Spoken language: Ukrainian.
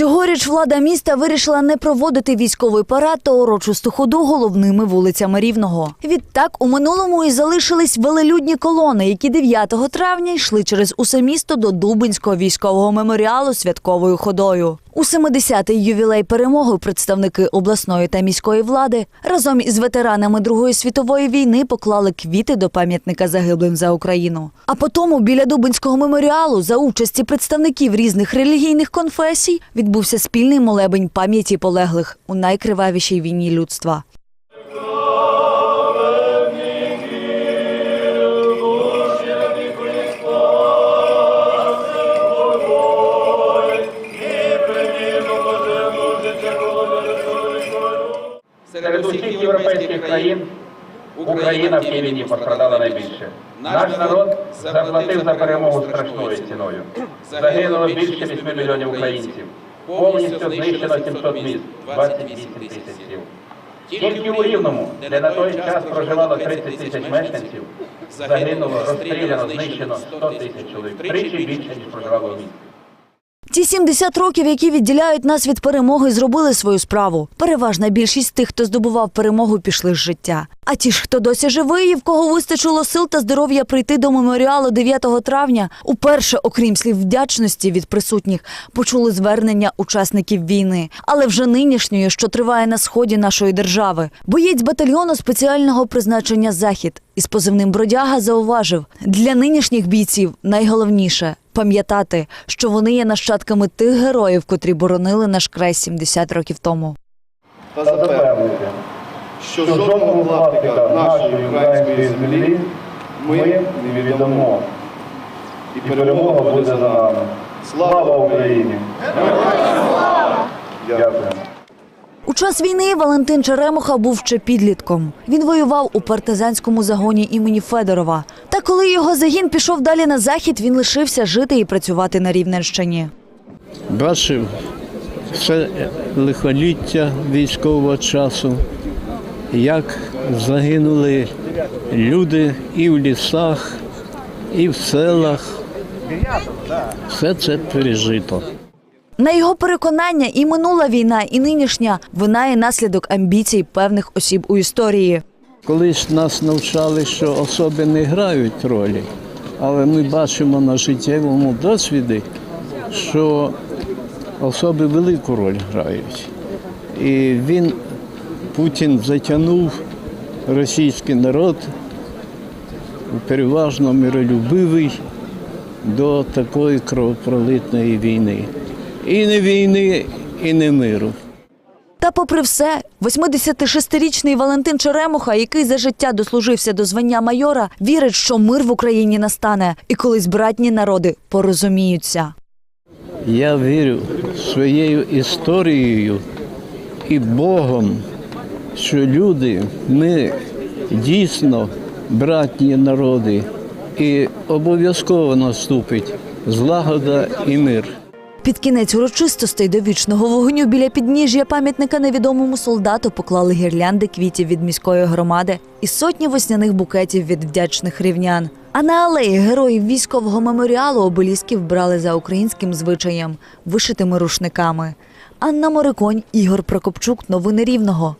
Цьогоріч влада міста вирішила не проводити військовий парад та урочисту ходу головними вулицями Рівного. Відтак у минулому і залишились велелюдні колони, які 9 травня йшли через усе місто до Дубинського військового меморіалу святковою ходою. У 70-й ювілей перемоги представники обласної та міської влади разом із ветеранами Другої світової війни поклали квіти до пам'ятника загиблим за Україну. А потім біля Дубинського меморіалу за участі представників різних релігійних конфесій відбувся спільний молебень пам'яті полеглих у найкривавішій війні людства. Усіх європейських країн Україна в тій війні пострадала найбільше. Наш народ заплатив за перемогу страшною ціною. Загинуло більше 8 мільйонів українців. Повністю знищено 700 міст, 28 тисяч сіл. Тільки у Рівному, де на той час проживало 30 тисяч мешканців, загинуло, розстріляно, знищено 100 тисяч чоловік. Тричі більше, ніж проживало в місті. Ті 70 років, які відділяють нас від перемоги, зробили свою справу. Переважна більшість тих, хто здобував перемогу, пішли з життя. А ті ж, хто досі живий, і в кого вистачило сил та здоров'я прийти до меморіалу 9 травня, уперше, окрім слів вдячності від присутніх, почули звернення учасників війни, але вже нинішньої, що триває на сході нашої держави. Боєць батальйону спеціального призначення Захід із позивним бродяга зауважив: для нинішніх бійців найголовніше пам'ятати, що вони є нащадками тих героїв, котрі боронили наш край 70 років тому. та запевнити, що жодного власника нашої української землі ми не віддамо. І перемога буде за нами. Слава Україні! Дякую. У час війни Валентин Черемуха був ще підлітком. Він воював у партизанському загоні імені Федорова. Та коли його загін пішов далі на захід, він лишився жити і працювати на Рівненщині. бачив все лихоліття військового часу, як загинули люди і в лісах, і в селах. Все це пережито. На його переконання, і минула війна, і нинішня вина і наслідок амбіцій певних осіб у історії. Колись нас навчали, що особи не грають ролі, але ми бачимо на життєвому досвіді, що особи велику роль грають. І він, Путін, затягнув російський народ переважно миролюбивий до такої кровопролитної війни. І не війни, і не миру. Та, попри все, 86-річний Валентин Черемуха, який за життя дослужився до звання майора, вірить, що мир в Україні настане, і колись братні народи порозуміються. Я вірю своєю історією і Богом, що люди, ми дійсно братні народи, і обов'язково наступить злагода і мир. Під кінець урочистостей до вічного вогню біля підніжжя пам'ятника невідомому солдату поклали гірлянди квітів від міської громади і сотні весняних букетів від вдячних рівнян. А на алеї героїв військового меморіалу обелісків брали за українським звичаєм, вишитими рушниками. Анна Мориконь, Ігор Прокопчук. Новини Рівного.